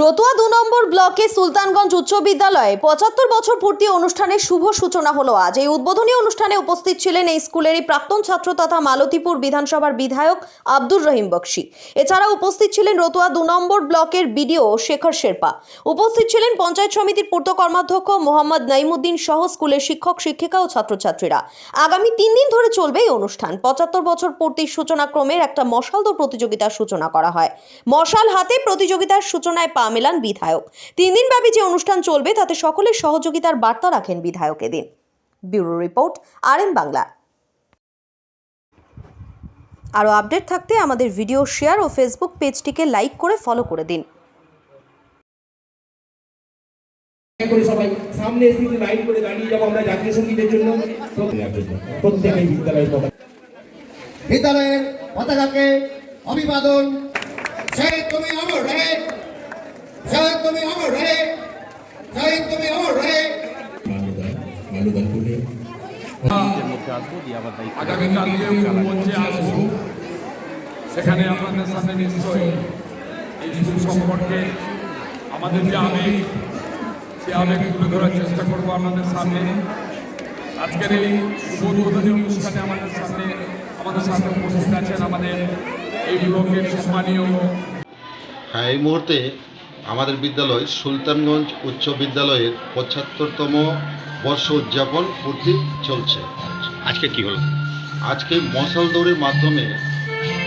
রতুয়া দু নম্বর ব্লকে সুলতানগঞ্জ উচ্চ বিদ্যালয়ে পঁচাত্তর বছর পূর্তি অনুষ্ঠানের শুভ সূচনা হলো আজ। এই উদ্বোধনী অনুষ্ঠানে উপস্থিত ছিলেন এই স্কুলেরই প্রাক্তন ছাত্র তথা মালতীপুর বিধানসভার বিধায়ক আব্দুর রহিম বক্সি। এছাড়া উপস্থিত ছিলেন রতুয়া দু নম্বর ব্লকের বিডিও শেখর শেরপা। উপস্থিত ছিলেন পঞ্চায়েত সমিতির পূর্ত কর্মাধ্যক্ষ মোহাম্মদ নাইমুদ্দিন সহ স্কুলের শিক্ষক, শিক্ষিকা ও ছাত্রছাত্রীরা। আগামী তিন দিন ধরে চলবে এই অনুষ্ঠান। পঁচাত্তর বছর পূর্তির সূচনা ক্রমের একটা মশাল দৌড় প্রতিযোগিতার সূচনা করা হয়। মশাল হাতে প্রতিযোগিতার সূচনায় পা মেলান বিধায়ক। তিন দিনব্যাপী যে অনুষ্ঠান চলবে তাতে সকলের সহযোগিতার বার্তা রাখেন বিধায়ক এদিন। Bureau report R M Bangla. আরও আপডেট থাকতে আমাদের ভিডিও শেয়ার ও ফেসবুক পেজটিকে লাইক করে ফলো করে দিন। করে সবাই সামনে এসে লাইন করে দাঁড়িয়ে যাব আমরা জাতীয় সঙ্গীতের জন্য। প্রত্যেকেই বিদ্যালয়ের পতাকা। বিদ্যালয়ের পতাকাকে অভিবাদন। শহীদ তুমি শহীদ তুমি অমর তুমি মঞ্চে আসব সেখানে আপনাদের সামনে নিশ্চয়ই এই স্কুল সম্পর্কে আমাদের যে আবেগ সে আবেগ তুলে ধরার চেষ্টা করব আপনাদের সামনে। আজকের এই শুভ উদ্বোধনী অনুষ্ঠানে আমাদের সামনে আমাদের সামনে উপস্থিত আছেন আমাদের এই ব্লকের সম্মানীয় হ্যাঁ এই মুহূর্তে আমাদের বিদ্যালয় সুলতানগঞ্জ উচ্চ বিদ্যালয়ের পঁচাত্তরতম বর্ষ উদযাপন পূর্তি চলছে। আজকে কি হলো? আজকে মশাল দৌড়ের মাধ্যমে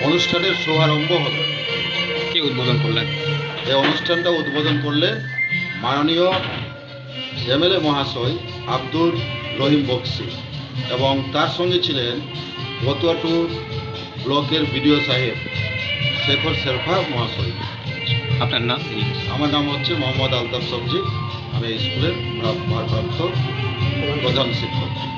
অনুষ্ঠানের শুভারম্ভ হলো কে উদ্বোধন করলেন এই অনুষ্ঠানটা উদ্বোধন করলে মাননীয় এমএলএ মহাশয় আব্দুর রহিম বক্সি এবং তার সঙ্গে ছিলেন গতুয়াটু ব্লকের বিডিও সাহেব শেখর শেরফা মহাশয়। আপনার নাম? আমার নাম হচ্ছে মোহাম্মদ আলতাফ সবজি। আমি স্কুলের প্রধান শিক্ষক।